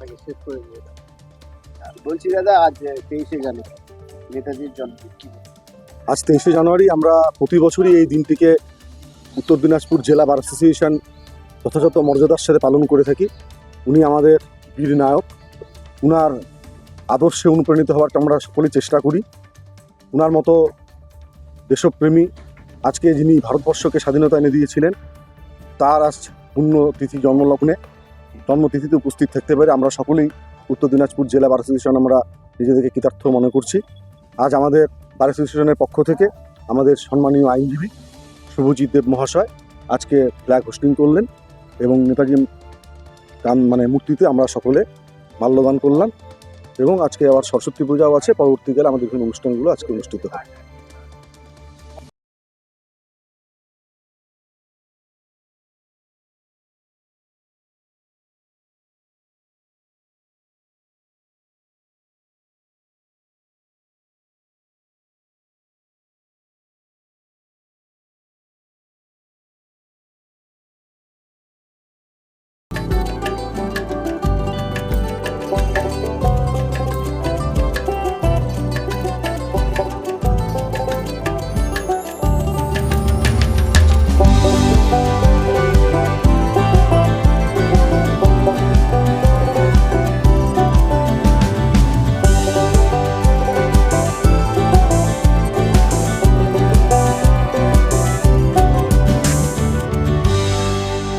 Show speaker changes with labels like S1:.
S1: আপনাকে শেষ করে দিয়ে দাও।
S2: বলছি দাদা আজ তেইশে জানুয়ারি নেতাজির জন্মদিন। কি
S3: আজ তেইশে জানুয়ারি আমরা প্রতি বছরই এই দিনটিকে উত্তর দিনাজপুর জেলা বার অ্যাসোসিয়েশন যথাযথ মর্যাদার সাথে পালন করে থাকি। উনি আমাদের বীর নায়ক। উনার আদর্শে অনুপ্রাণিত হওয়ার আমরা সকলেই চেষ্টা করি। উনার মতো দেশপ্রেমী আজকে যিনি ভারতবর্ষকে স্বাধীনতা এনে দিয়েছিলেন তার আজ পুণ্যতিথি জন্মলগ্নে। জন্মতিথিতে উপস্থিত থাকতে পারে। আমরা সকলেই উত্তর দিনাজপুর জেলা বার অ্যাসোসিয়েশন আমরা নিজেদেরকে কৃতার্থ মনে করছি। আজ আমাদের বার অ্যাসোসিয়েশনের পক্ষ থেকে আমাদের সম্মানীয় আইনজীবী শুভজিৎ দেব মহাশয় আজকে ফ্ল্যাগ হোস্টিং করলেন এবং নেতাজি গান মানে মূর্তিতে আমরা সকলে মাল্যদান করলাম এবং আজকে আবার সরস্বতী পূজাও আছে। পরবর্তীকালে আমাদের বিভিন্ন অনুষ্ঠানগুলো আজকে অনুষ্ঠিত হয়